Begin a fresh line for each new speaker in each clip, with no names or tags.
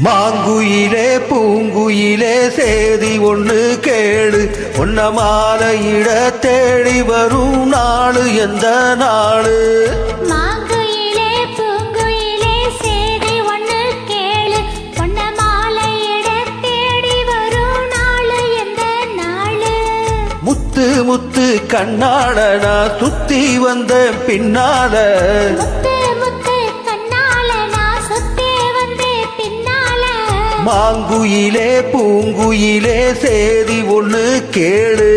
மாங்குயிலே பூங்குயிலே சேதி ஒண்ணு கேளு. உன்ன மாலையிட தேடி வரும் நாளு எந்த நாளு? முத்து முத்து கண்ணாட நான் சுத்தி வந்த பின்னால. மாங்குயிலே பூங்குயிலே சேதி ஒன்று கேளு.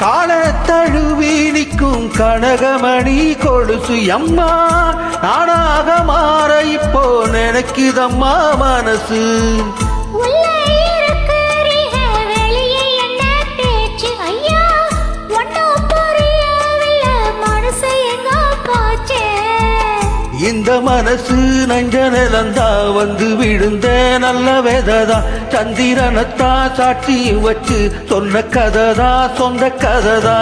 கால தழுவி நிற்கும் கனகமணி கொலுசு அம்மா நானாக மாற இப்போ நினைக்குதம்மா மனசு.
மனசு
நஞ்ச நிலந்தா வந்து விழுந்த நல்ல வேததா. சந்திரனத்தா சாட்சி வச்சு சொன்ன கததா சொந்த கததா.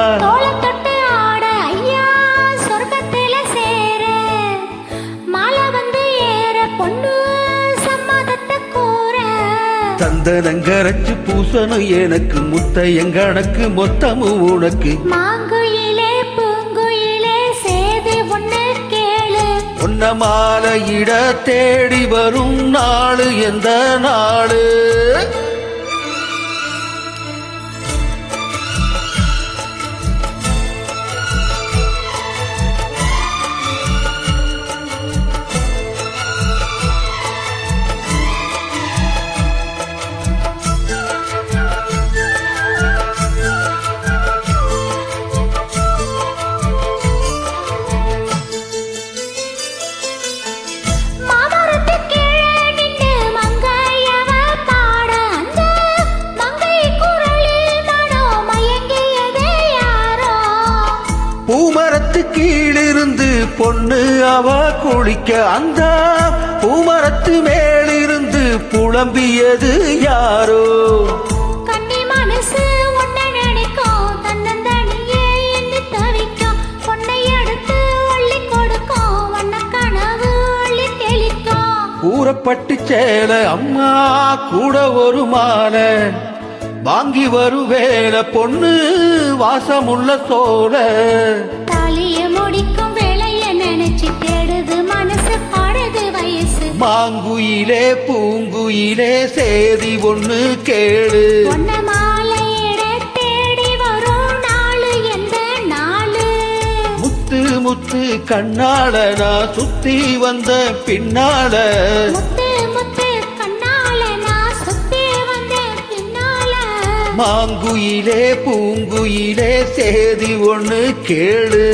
சந்தனங்கரைச்சு பூசணும் எனக்கு முத்தையங்கணக்கு மொத்தமும் உனக்கு.
மாங்குயிலே,
உன்ன மாலையிட தேடி வரும் நாள் எந்த நாளு? பொண்ணு அவ குளிக்க அந்த. பூமரத்து மேலிருந்து புலம்பியது யாரோ. கூறப்பட்டு சேல அம்மா கூட ஒரு மாலை வாங்கி வரும் வேலை பொண்ணு வாசமுள்ள சோல மாங்குயிலே பூங்குயிலே சேதி ஒண்ணு கேளு. முத்து முத்து கண்ணால நான் சுத்தி வந்த பின்னால. மாங்குயிலே பூங்குயிலே சேதி ஒண்ணு கேளு.